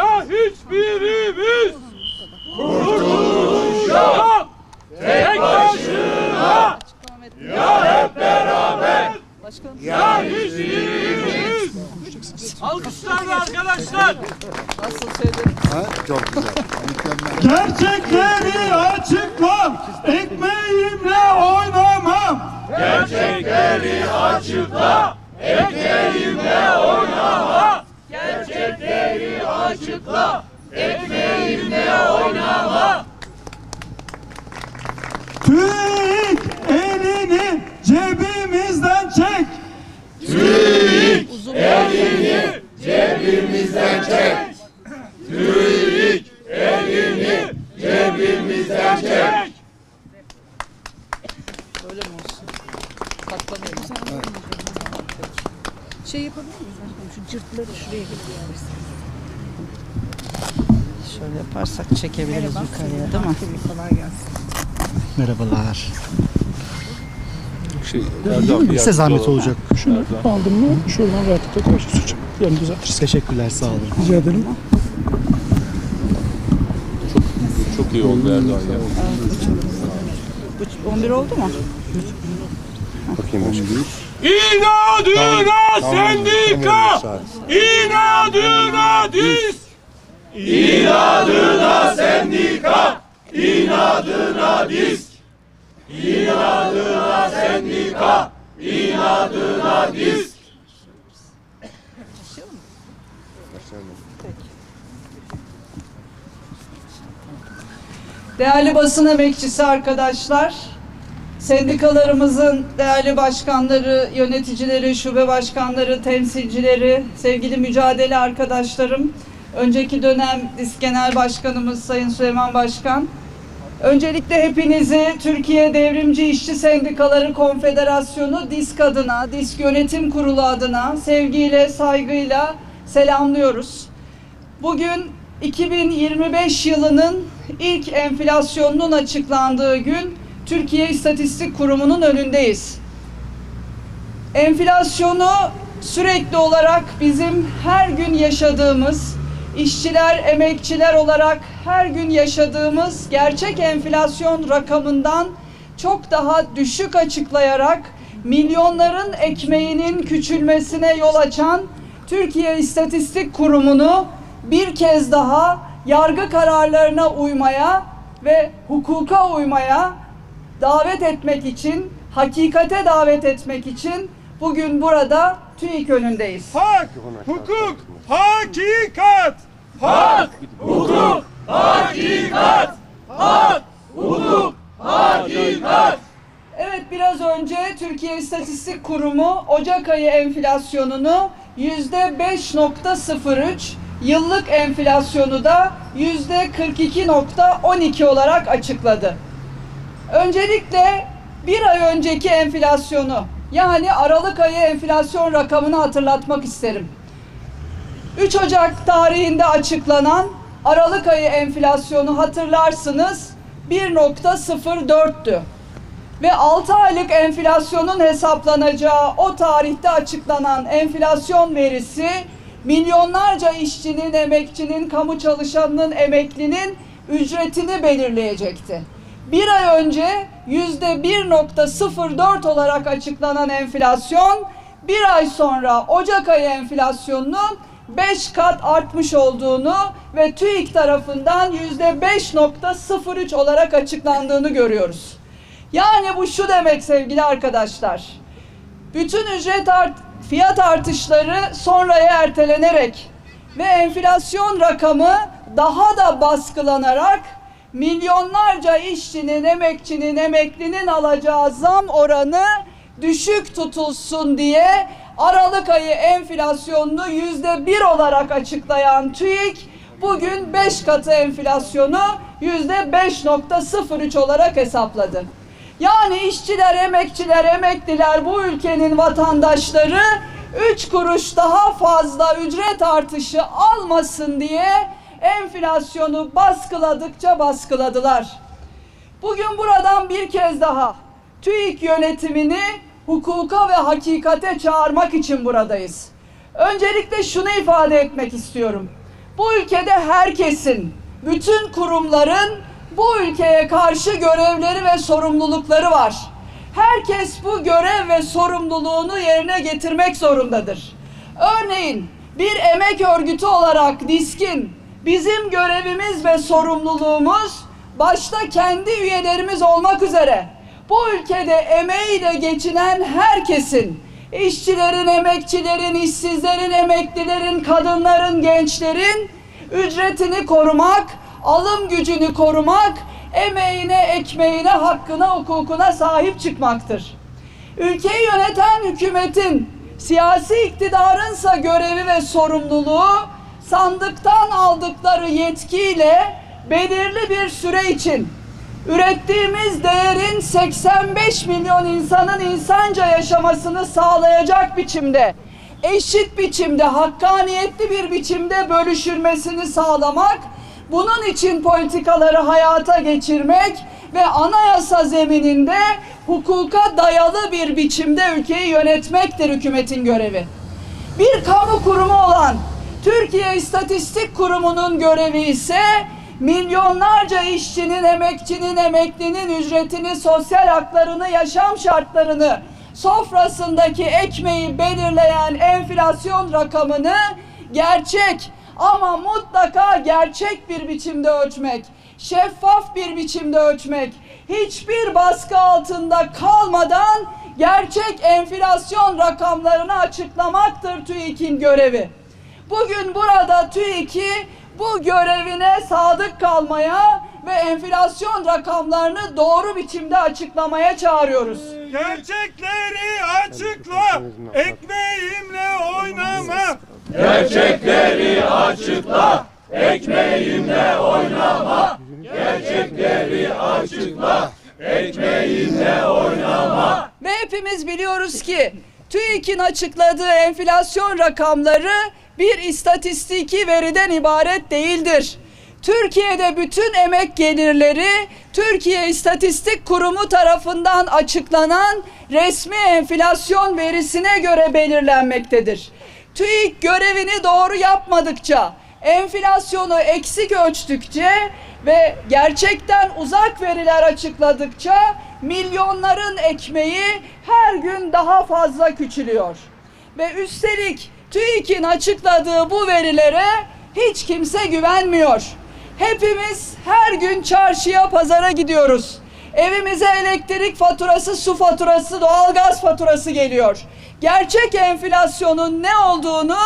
Ya hiçbirimiz kurtuluşa tek başına ya hep beraber ya hiçbirimiz Alkışlarla arkadaşlar. Nasıl söyledim? Ha, çok güzel. Mükemmel. Gerçekleri açıklam, ekmeğimle oynamam. Gerçekleri açıkla, ekmeğimle oynama. Gerçekleri açıkla, ekmeğimle oynama. TÜİK elini cebimizden çek. TÜİK elini cebimizden çek. TÜİK elini cebimizden çek. Böyle mi olsun? Katlanıyor. Şey yapabilir miyiz başkanım? Şu cırtları şuraya getiriyoruz. Şöyle yaparsak çekebiliriz yukarıya değil mi? Kolay gelsin. Merhabalar. Şey, Erdal, bir Size zahmet olacak. Şunu Erdal. Aldım mı şuradan rahatlıkla koyarsın hocam. Yani düzeltirsin. Teşekkürler sağ olun. Rica ederim. Çok iyi oldu Erdal ya. Bu 11 oldu mu? Bakayım başka. İnadına sendika, inadına diz. İnadına sendika, inadına diz. İnadına sendika, inadına diz. Değerli basın emekçisi arkadaşlar, sendikalarımızın değerli başkanları, yöneticileri, şube başkanları, temsilcileri, sevgili mücadele arkadaşlarım, önceki dönem DİSK Genel Başkanımız Sayın Süleyman Başkan, Öncelikle hepinizi Türkiye Devrimci İşçi Sendikaları Konfederasyonu DİSK adına, DİSK Yönetim Kurulu adına sevgiyle, saygıyla selamlıyoruz. Bugün 2025 yılının ilk enflasyonunun açıklandığı gün Türkiye İstatistik Kurumu'nun önündeyiz. Enflasyonu sürekli olarak bizim her gün yaşadığımız, işçiler, emekçiler olarak her gün yaşadığımız gerçek enflasyon rakamından çok daha düşük açıklayarak milyonların ekmeğinin küçülmesine yol açan Türkiye İstatistik Kurumu'nu bir kez daha yargı kararlarına uymaya ve hukuka uymaya davet etmek için, hakikate davet etmek için bugün burada TÜİK önündeyiz. Hak, hukuk, hakikat. Hak, hukuk, hakikat. Hak, hukuk, hakikat. Evet biraz önce Türkiye İstatistik Kurumu Ocak ayı enflasyonunu yüzde 5.03, yıllık enflasyonu da yüzde 42.12 olarak açıkladı. Öncelikle bir ay önceki enflasyonu yani Aralık ayı enflasyon rakamını hatırlatmak isterim. 3 Ocak tarihinde açıklanan Aralık ayı enflasyonu hatırlarsınız 1.04'tü. Ve 6 aylık enflasyonun hesaplanacağı o tarihte açıklanan enflasyon verisi milyonlarca işçinin, emekçinin, kamu çalışanının, emeklinin ücretini belirleyecekti. Bir ay önce yüzde 1.04 olarak açıklanan enflasyon bir ay sonra Ocak ayı enflasyonunun 5 kat artmış olduğunu ve TÜİK tarafından yüzde 5.03 olarak açıklandığını görüyoruz. Yani bu şu demek sevgili arkadaşlar. Bütün ücret art fiyat artışları sonraya ertelenerek ve enflasyon rakamı daha da baskılanarak milyonlarca işçinin, emekçinin, emeklinin alacağı zam oranı düşük tutulsun diye Aralık ayı enflasyonunu yüzde bir olarak açıklayan TÜİK bugün beş katı enflasyonu yüzde 5.03 olarak hesapladı. Yani işçiler, emekçiler, emekliler bu ülkenin vatandaşları 3 kuruş daha fazla ücret artışı almasın diye enflasyonu baskıladıkça baskıladılar. Bugün buradan bir kez daha TÜİK yönetimini hukuka ve hakikate çağırmak için buradayız. Öncelikle şunu ifade etmek istiyorum. bu ülkede herkesin, bütün kurumların bu ülkeye karşı görevleri ve sorumlulukları var. Herkes bu görev ve sorumluluğunu yerine getirmek zorundadır. Örneğin bir emek örgütü olarak DİSK'in bizim görevimiz ve sorumluluğumuz başta kendi üyelerimiz olmak üzere bu ülkede emeğiyle geçinen herkesin, işçilerin, emekçilerin, işsizlerin, emeklilerin, kadınların, gençlerin ücretini korumak, alım gücünü korumak, emeğine, ekmeğine, hakkına, hukukuna sahip çıkmaktır. Ülkeyi yöneten hükümetin, siyasi iktidarınsa görevi ve sorumluluğu sandıktan aldıkları yetkiyle belirli bir süre için ürettiğimiz değerin 85 milyon insanın insanca yaşamasını sağlayacak biçimde, eşit biçimde, hakkaniyetli bir biçimde bölüşülmesini sağlamak, bunun için politikaları hayata geçirmek ve anayasa zemininde hukuka dayalı bir biçimde ülkeyi yönetmektir hükümetin görevi. Bir kamu kurumu olan Türkiye İstatistik Kurumu'nun görevi ise milyonlarca işçinin, emekçinin, emeklinin ücretini, sosyal haklarını, yaşam şartlarını, sofrasındaki ekmeği belirleyen enflasyon rakamını gerçek ama mutlaka gerçek bir biçimde ölçmek, şeffaf bir biçimde ölçmek, hiçbir baskı altında kalmadan gerçek enflasyon rakamlarını açıklamaktır TÜİK'in görevi. Bugün burada TÜİK'i bu görevine sadık kalmaya ve enflasyon rakamlarını doğru biçimde açıklamaya çağırıyoruz. Gerçekleri açıkla. Ekmeğimle oynama. Gerçekleri açıkla. Ekmeğimle oynama. Gerçekleri açıkla. Ekmeğimle oynama. Ve hepimiz biliyoruz ki TÜİK'in açıkladığı enflasyon rakamları bir istatistiki veriden ibaret değildir. Türkiye'de bütün emek gelirleri Türkiye İstatistik Kurumu tarafından açıklanan resmi enflasyon verisine göre belirlenmektedir. TÜİK görevini doğru yapmadıkça, enflasyonu eksik ölçtükçe ve gerçekten uzak veriler açıkladıkça milyonların ekmeği her gün daha fazla küçülüyor. Ve üstelik TÜİK'in açıkladığı bu verilere hiç kimse güvenmiyor. Hepimiz her gün çarşıya, pazara gidiyoruz. Evimize elektrik faturası, su faturası, doğalgaz faturası geliyor. Gerçek enflasyonun ne olduğunu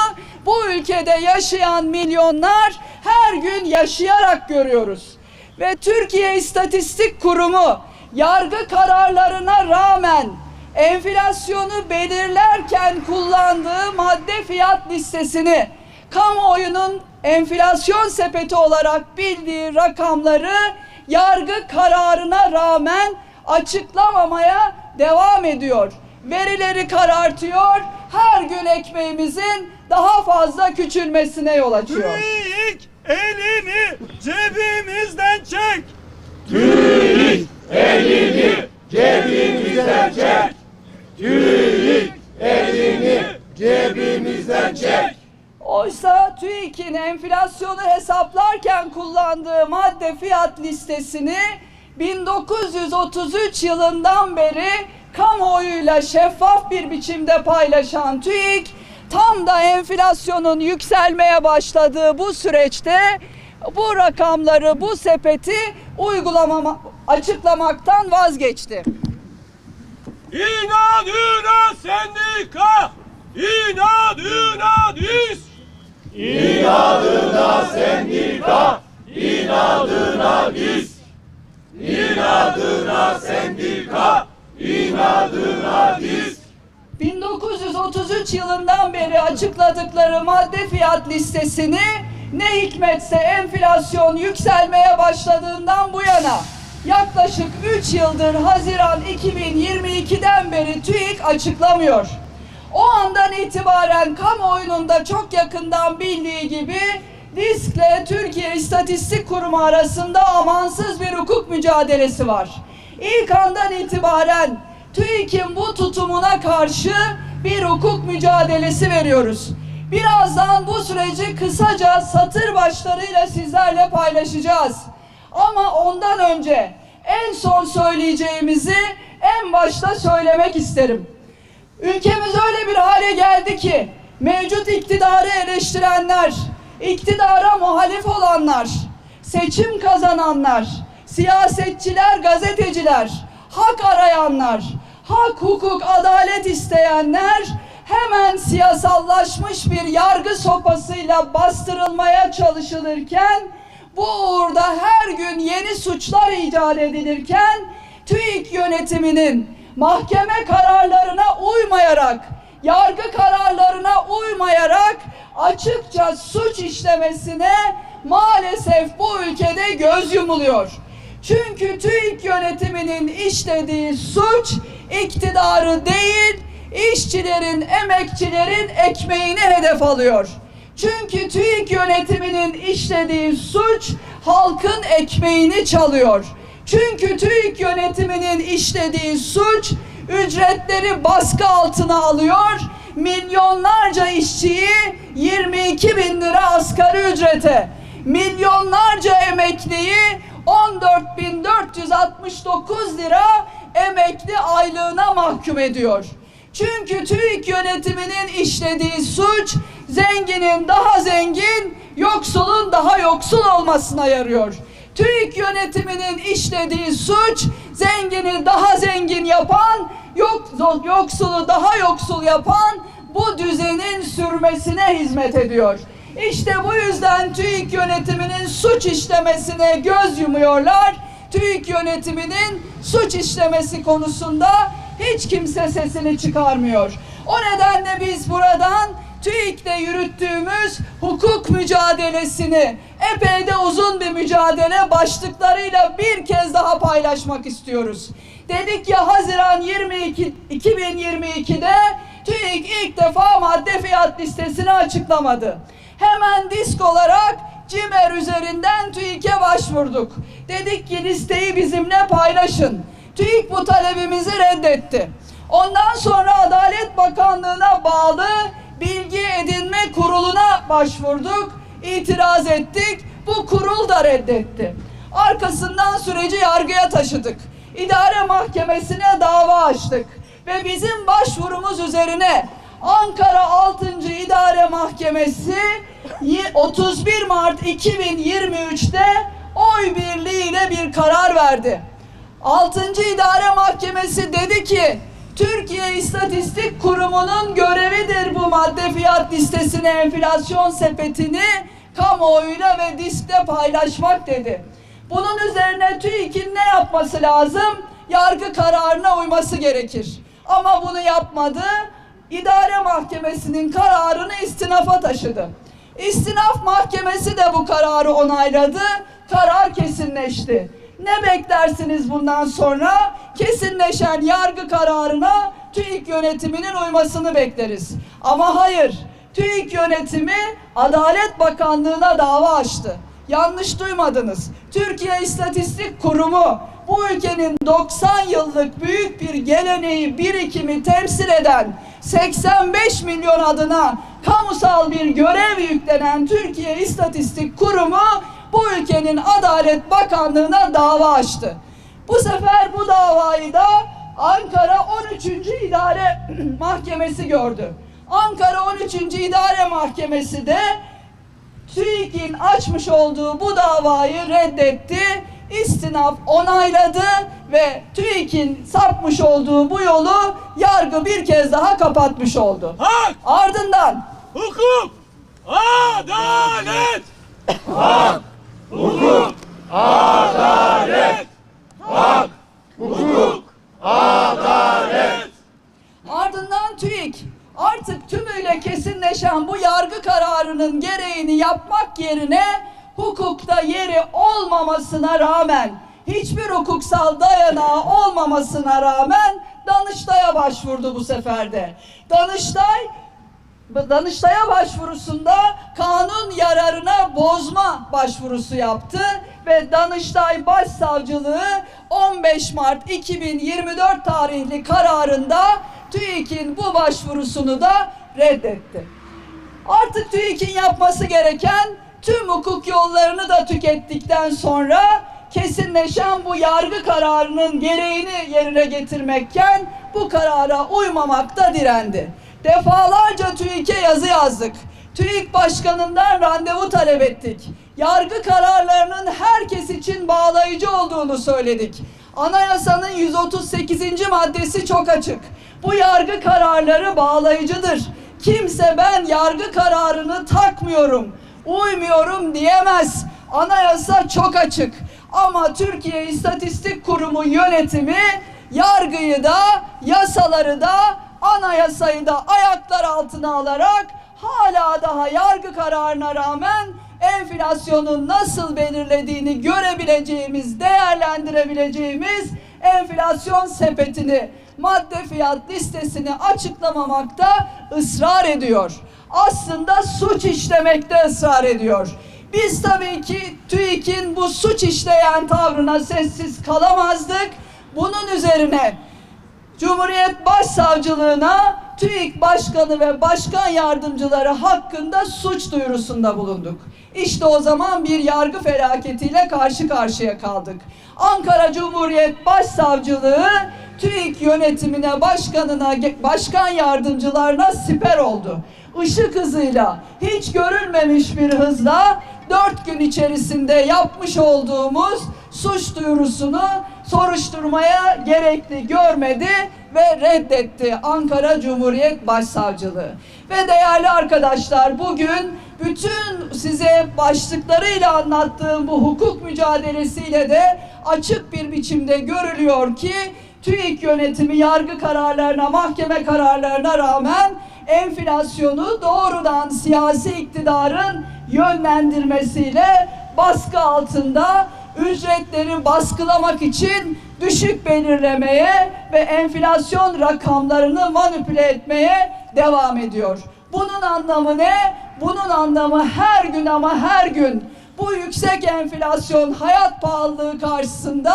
bu ülkede yaşayan milyonlar her gün yaşayarak görüyoruz. Ve Türkiye İstatistik Kurumu yargı kararlarına rağmen enflasyonu belirlerken kullandığı madde fiyat listesini kamuoyunun enflasyon sepeti olarak bildiği rakamları yargı kararına rağmen açıklamamaya devam ediyor. Verileri karartıyor, her gün ekmeğimizin daha fazla küçülmesine yol açıyor. TÜİK elini cebimizden çek. TÜİK elini cebimizden çek. TÜİK elini cebimizden çek. Oysa TÜİK'in enflasyonu hesaplarken kullandığı madde fiyat listesini 1933 yılından beri kamuoyuyla şeffaf bir biçimde paylaşan TÜİK tam da enflasyonun yükselmeye başladığı bu süreçte bu rakamları, bu sepeti uygulamama, açıklamaktan vazgeçti. İnadına sendika. İnadına diz. İnadına sendika, inadına biz. İnadına sendika, inadına biz. 1933 yılından beri açıkladıkları madde fiyat listesini ne hikmetse enflasyon yükselmeye başladığından bu yana yaklaşık 3 yıldır Haziran 2022'den beri TÜİK açıklamıyor. O andan itibaren kamuoyunun da çok yakından bildiği gibi DİSK'le Türkiye İstatistik Kurumu arasında amansız bir hukuk mücadelesi var. İlk andan itibaren TÜİK'in bu tutumuna karşı bir hukuk mücadelesi veriyoruz. Birazdan bu süreci kısaca satır başlarıyla sizlerle paylaşacağız. Ama ondan önce en son söyleyeceğimizi en başta söylemek isterim. Ülkemiz öyle bir hale geldi ki mevcut iktidarı eleştirenler, iktidara muhalif olanlar, seçim kazananlar, siyasetçiler, gazeteciler, hak arayanlar, hak, hukuk, adalet isteyenler hemen siyasallaşmış bir yargı sopasıyla bastırılmaya çalışılırken bu uğurda her gün yeni suçlar icat edilirken TÜİK yönetiminin mahkeme kararlarına uymayarak, yargı kararlarına uymayarak açıkça suç işlemesine maalesef bu ülkede göz yumuluyor. Çünkü TÜİK yönetiminin işlediği suç iktidarı değil, işçilerin, emekçilerin ekmeğini hedef alıyor. Çünkü TÜİK yönetiminin işlediği suç halkın ekmeğini çalıyor. Çünkü TÜİK yönetiminin işlediği suç ücretleri baskı altına alıyor. Milyonlarca işçiyi 22 bin lira asgari ücrete, milyonlarca emekliyi 14.469 lira emekli aylığına mahkum ediyor. Çünkü TÜİK yönetiminin işlediği suç zenginin daha zengin, yoksulun daha yoksul olmasına yarıyor. TÜİK yönetiminin işlediği suç zengini daha zengin yapan, yok, yoksulu daha yoksul yapan bu düzenin sürmesine hizmet ediyor. İşte bu yüzden TÜİK yönetiminin suç işlemesine göz yumuyorlar. TÜİK yönetiminin suç işlemesi konusunda hiç kimse sesini çıkarmıyor. O nedenle biz buradan TÜİK'te yürüttüğümüz hukuk mücadelesini epey de uzun bir mücadele başlıklarıyla bir kez daha paylaşmak istiyoruz. Dedik ya Haziran 22 2022'de TÜİK ilk defa madde fiyat listesini açıklamadı. Hemen disk olarak CİMER üzerinden TÜİK'e başvurduk. Dedik ki listeyi bizimle paylaşın. TÜİK bu talebimizi reddetti. Ondan sonra Adalet Bakanlığı'na bağlı Bilgi Edinme Kurulu'na başvurduk. itiraz ettik. Bu kurul da reddetti. Arkasından süreci yargıya taşıdık. İdare Mahkemesi'ne dava açtık. Ve bizim başvurumuz üzerine Ankara 6. İdare Mahkemesi 31 Mart 2023'te oy birliğiyle bir karar verdi. 6. İdare Mahkemesi dedi ki Türkiye İstatistik Kurumu'nun görevidir bu madde fiyat listesini, enflasyon sepetini kamuoyuyla ve diskte paylaşmak dedi. Bunun üzerine TÜİK'in ne yapması lazım? Yargı kararına uyması gerekir. Ama bunu yapmadı. İdare Mahkemesi'nin kararını istinafa taşıdı. İstinaf Mahkemesi de bu kararı onayladı. Karar kesinleşti. Ne beklersiniz bundan sonra? Kesinleşen yargı kararına TÜİK yönetiminin uymasını bekleriz. Ama hayır, TÜİK yönetimi Adalet Bakanlığı'na dava açtı. Yanlış duymadınız. Türkiye İstatistik Kurumu bu ülkenin 90 yıllık büyük bir geleneği, birikimi temsil eden 85 milyon adına kamusal bir görev yüklenen Türkiye İstatistik Kurumu bu ülkenin Adalet Bakanlığı'na dava açtı. Bu sefer bu davayı da Ankara 13. İdare Mahkemesi gördü. Ankara 13. İdare Mahkemesi de TÜİK'in açmış olduğu bu davayı reddetti. İstinaf onayladı ve TÜİK'in sapmış olduğu bu yolu yargı bir kez daha kapatmış oldu. Hak, Ardından hukuk, adalet. Hukuk, adalet. Hak, hukuk, adalet. Ardından TÜİK artık tümüyle kesinleşen bu yargı kararının gereğini yapmak yerine hukukta yeri olmamasına rağmen hiçbir hukuksal dayanağı olmamasına rağmen Danıştay'a başvurdu bu seferde. Danıştay Danıştay'a başvurusunda kanun yararına bozma başvurusu yaptı ve Danıştay Başsavcılığı 15 Mart 2024 tarihli kararında TÜİK'in bu başvurusunu da reddetti. Artık TÜİK'in yapması gereken tüm hukuk yollarını da tükettikten sonra kesinleşen bu yargı kararının gereğini yerine getirmekken bu karara uymamakta direndi. Defalarca TÜİK'e yazı yazdık. TÜİK Başkanı'ndan randevu talep ettik. Yargı kararlarının herkes için bağlayıcı olduğunu söyledik. Anayasanın 138. maddesi çok açık. Bu yargı kararları bağlayıcıdır. Kimse ben yargı kararını takmıyorum, uymuyorum diyemez. Anayasa çok açık. Ama Türkiye İstatistik Kurumu yönetimi yargıyı da, yasaları da, anayasayı da ayaklar altına alarak hala daha yargı kararına rağmen enflasyonun nasıl belirlediğini görebileceğimiz, değerlendirebileceğimiz enflasyon sepetini, madde fiyat listesini açıklamamakta ısrar ediyor. Aslında suç işlemekte ısrar ediyor. Biz tabii ki TÜİK'in bu suç işleyen tavrına sessiz kalamazdık. Bunun üzerine Cumhuriyet Başsavcılığına TÜİK Başkanı ve Başkan Yardımcıları hakkında suç duyurusunda bulunduk. İşte o zaman bir yargı felaketiyle karşı karşıya kaldık. Ankara Cumhuriyet Başsavcılığı TÜİK yönetimine, başkanına, başkan yardımcılarına siper oldu. Işık hızıyla, hiç görülmemiş bir hızla dört gün içerisinde yapmış olduğumuz suç duyurusunu soruşturmaya gerekli görmedi ve reddetti Ankara Cumhuriyet Başsavcılığı. Ve değerli arkadaşlar bugün bütün size başlıklarıyla anlattığım bu hukuk mücadelesiyle de açık bir biçimde görülüyor ki TÜİK yönetimi yargı kararlarına, mahkeme kararlarına rağmen enflasyonu doğrudan siyasi iktidarın yönlendirmesiyle baskı altında ücretleri baskılamak için düşük belirlemeye ve enflasyon rakamlarını manipüle etmeye devam ediyor. Bunun anlamı ne? Bunun anlamı her gün ama her gün bu yüksek enflasyon hayat pahalılığı karşısında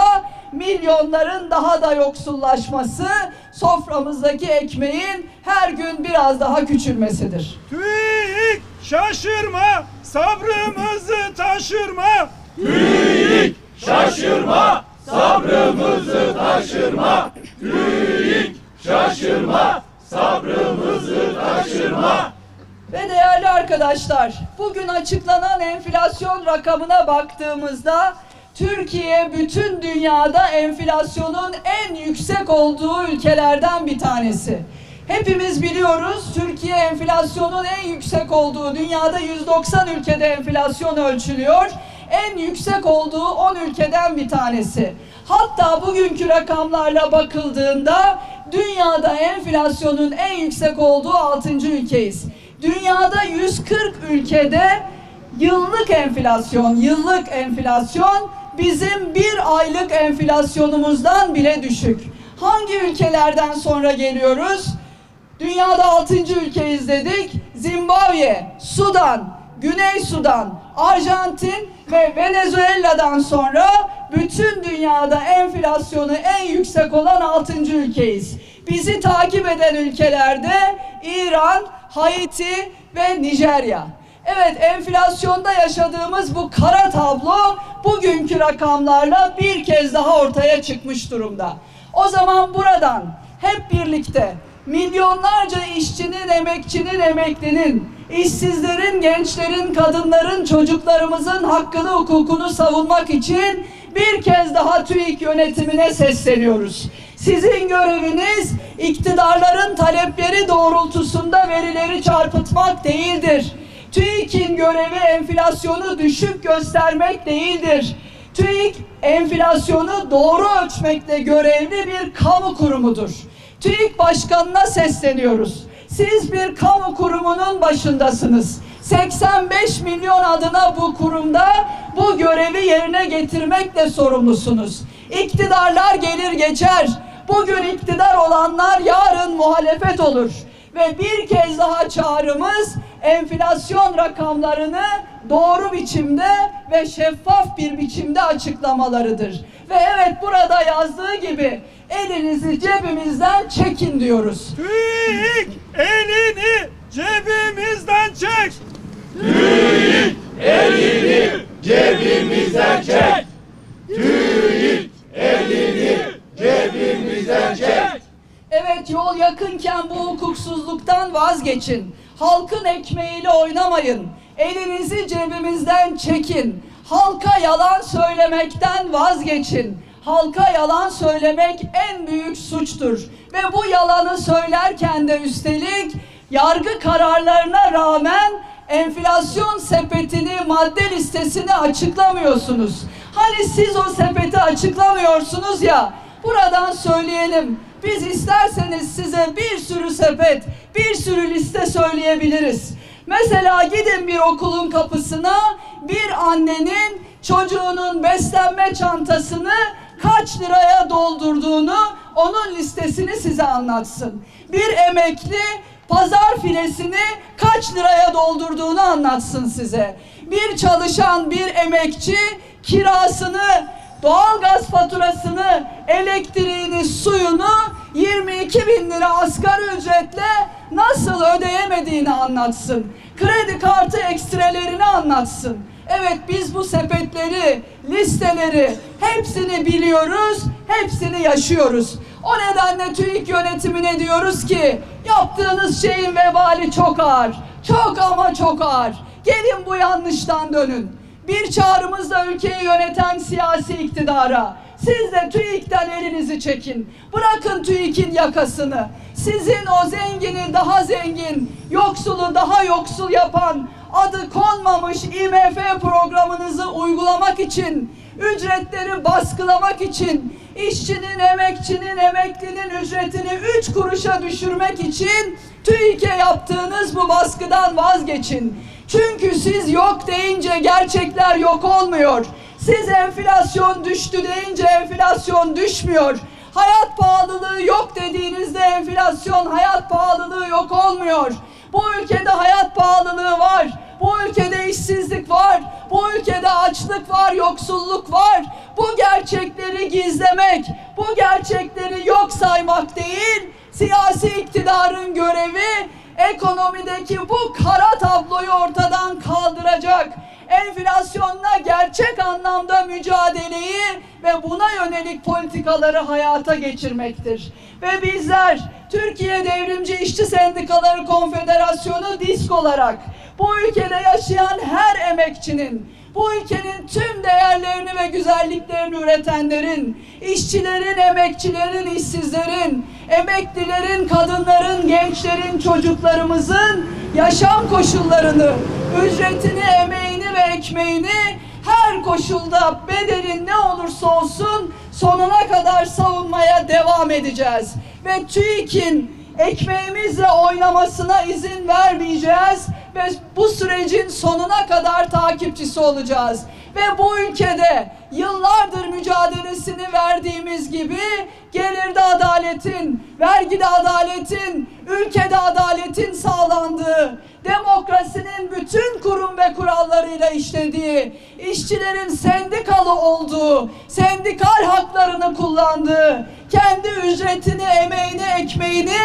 milyonların daha da yoksullaşması, soframızdaki ekmeğin her gün biraz daha küçülmesidir. TÜİK şaşırma, sabrımızı taşırma. TÜİK şaşırma, sabrımızı taşırma. TÜİK şaşırma, sabrımızı taşırma. Ve değerli arkadaşlar, bugün açıklanan enflasyon rakamına baktığımızda Türkiye bütün dünyada enflasyonun en yüksek olduğu ülkelerden bir tanesi. Hepimiz biliyoruz Türkiye enflasyonun en yüksek olduğu dünyada 190 ülkede enflasyon ölçülüyor. En yüksek olduğu 10 ülkeden bir tanesi. Hatta bugünkü rakamlarla bakıldığında dünyada enflasyonun en yüksek olduğu 6. ülkeyiz. Dünyada 140 ülkede yıllık enflasyon, yıllık enflasyon bizim bir aylık enflasyonumuzdan bile düşük. Hangi ülkelerden sonra geliyoruz? Dünyada 6. ülkeyiz dedik. Zimbabwe, Sudan, Güney Sudan, Arjantin ve Venezuela'dan sonra bütün dünyada enflasyonu en yüksek olan 6. ülkeyiz. Bizi takip eden ülkelerde İran, Haiti ve Nijerya. Evet enflasyonda yaşadığımız bu kara tablo bugünkü rakamlarla bir kez daha ortaya çıkmış durumda. O zaman buradan hep birlikte milyonlarca işçinin, emekçinin, emeklinin, işsizlerin, gençlerin, kadınların, çocuklarımızın hakkını, hukukunu savunmak için bir kez daha TÜİK yönetimine sesleniyoruz. Sizin göreviniz iktidarların talepleri doğrultusunda verileri çarpıtmak değildir. TÜİK'in görevi enflasyonu düşük göstermek değildir. TÜİK enflasyonu doğru ölçmekle görevli bir kamu kurumudur. TÜİK Başkanı'na sesleniyoruz. Siz bir kamu kurumunun başındasınız. 85 milyon adına bu kurumda bu görevi yerine getirmekle sorumlusunuz. İktidarlar gelir geçer. Bugün iktidar olanlar yarın muhalefet olur. Ve bir kez daha çağrımız enflasyon rakamlarını doğru biçimde ve şeffaf bir biçimde açıklamalarıdır. Ve evet burada yazdığı gibi elinizi cebimizden çekin diyoruz. TÜİK elini cebimizden çek. Elini cebimizden çek. TÜİK elini cebimizden çek. Evet yol yakınken bu hukuksuzluktan vazgeçin. Halkın ekmeğiyle oynamayın. Elinizi cebimizden çekin. Halka yalan söylemekten vazgeçin. Halka yalan söylemek en büyük suçtur. Ve bu yalanı söylerken de üstelik yargı kararlarına rağmen enflasyon sepetini, madde listesini açıklamıyorsunuz. Hani siz o sepeti açıklamıyorsunuz ya, buradan söyleyelim. Biz isterseniz size bir sürü sepet, bir sürü liste söyleyebiliriz. Mesela gidin bir okulun kapısına, bir annenin çocuğunun beslenme çantasını kaç liraya doldurduğunu, onun listesini size anlatsın. Bir emekli pazar filesini kaç liraya doldurduğunu anlatsın size. Bir çalışan, bir emekçi kirasını, doğalgaz faturasını, elektriğini, suyunu 22 bin lira asgari ücretle nasıl ödeyemediğini anlatsın. Kredi kartı ekstrelerini anlatsın. Evet biz bu sepetleri, listeleri hepsini biliyoruz, hepsini yaşıyoruz. O nedenle TÜİK yönetimine diyoruz ki yaptığınız şeyin vebali çok ağır. Çok ama çok ağır. Gelin bu yanlıştan dönün. Bir çağrımız da ülkeyi yöneten siyasi iktidara. Siz de TÜİK'ten elinizi çekin. Bırakın TÜİK'in yakasını. Sizin o zengini daha zengin, yoksulu daha yoksul yapan, adı konmamış IMF programınızı uygulamak için, ücretleri baskılamak için, işçinin, emekçinin, emeklinin ücretini üç kuruşa düşürmek için TÜİK'e yaptığınız bu baskıdan vazgeçin. Çünkü siz yok deyince gerçekler yok olmuyor. Siz enflasyon düştü deyince enflasyon düşmüyor. Hayat pahalılığı yok dediğinizde enflasyon, hayat pahalılığı yok olmuyor. Bu ülkede hayat pahalılığı var. Bu ülkede işsizlik var. Bu ülkede açlık var, yoksulluk var. Bu gerçekleri gizlemek, bu gerçekleri yok saymak değil, siyasi iktidarın görevi ekonomideki bu kara tabloyu ortadan kaldıracak. Enflasyonla gerçek anlamda mücadeleyi ve buna yönelik politikaları hayata geçirmektir. Ve bizler Türkiye Devrimci İşçi Sendikaları Konfederasyonu DİSK olarak bu ülkede yaşayan her emekçinin bu ülkenin tüm değerlerini ve güzelliklerini üretenlerin, işçilerin, emekçilerin, işsizlerin, emeklilerin, kadınların, gençlerin, çocuklarımızın yaşam koşullarını, ücretini, emeğini ve ekmeğini her koşulda bedelin ne olursa olsun sonuna kadar savunmaya devam edeceğiz. Ve TÜİK'in ekmeğimizle oynamasına izin vermeyeceğiz ve bu sürecin sonuna kadar takipçisi olacağız. Ve bu ülkede yıllardır mücadelesini verdiğimiz gibi gelirde adaletin, vergide adaletin, ülkede adaletin sağlandığı, demokrasinin bütün kurum ve kurallarıyla işlediği, işçilerin sendikalı olduğu, sendikal haklarını kullandığı, kendi ücretini, emeğini, ekmeğini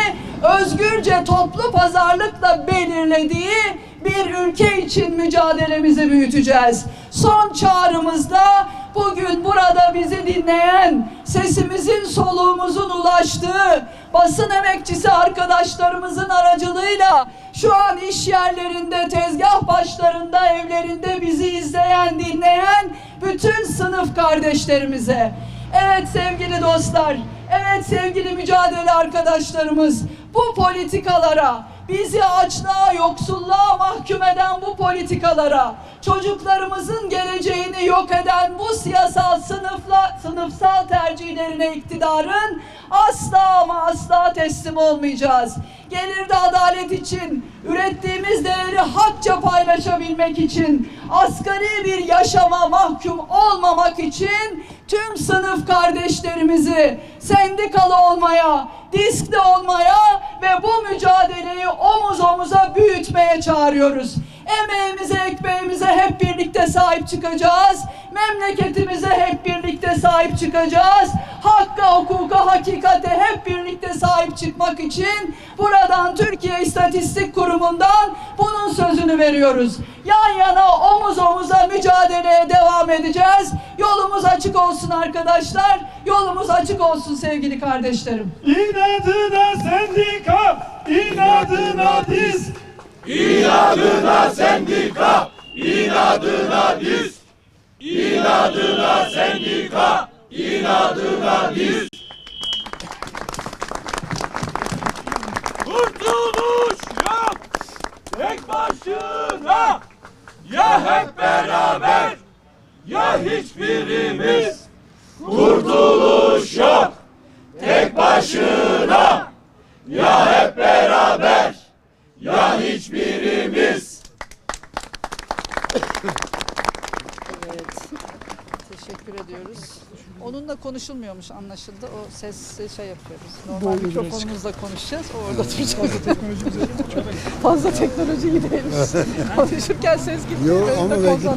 özgürce toplu pazarlıkla belirlediği bir ülke için mücadelemizi büyüteceğiz. Son çağrımızda bugün burada bizi dinleyen, sesimizin soluğumuzun ulaştığı basın emekçisi arkadaşlarımızın aracılığıyla şu an iş yerlerinde, tezgah başlarında, evlerinde bizi izleyen, dinleyen bütün sınıf kardeşlerimize Evet sevgili dostlar, evet sevgili mücadele arkadaşlarımız, bu politikalara, bizi açlığa, yoksulluğa mahkum eden bu politikalara, çocuklarımızın geleceğini yok eden bu siyasal sınıfla, sınıfsal tercihlerine iktidarın asla ama asla teslim olmayacağız. Gelirde adalet için, ürettiğimiz değeri hakça paylaşabilmek için, asgari bir yaşama mahkum olmamak için tüm sınıf kardeşlerimizi sendikalı olmaya, diskli olmaya ve bu mücadeleyi omuz omuza büyütmeye çağırıyoruz. Emeğimize, ekmeğimize hep birlikte sahip çıkacağız. Memleketimize hep birlikte sahip çıkacağız. Hakka, hukuka, hakikate hep birlikte sahip çıkmak için buradan Türkiye İstatistik Kurumu'ndan bunun sözünü veriyoruz. Yan yana omuz omuza mücadeleye devam edeceğiz. Yolumuz açık olsun arkadaşlar. Yolumuz açık olsun sevgili kardeşlerim. İnadına sendika, inadına diz. İnadına sendika, inadına diz. İnadına sendika, inadına diz. Kurtuluş yok, tek başına. Ya hep beraber, ya hiçbirimiz. Kurtuluş yok, tek başına. Ya hep beraber, ya hiçbirimiz. Evet. Teşekkür ediyoruz. Onunla konuşulmuyormuş anlaşıldı. O ses şey yapıyoruz. Normal mikrofonumuzla konuşacağız. O orada duracak. Fazla teknoloji değilmiş. Konuşurken ses gidiyor. De ama belki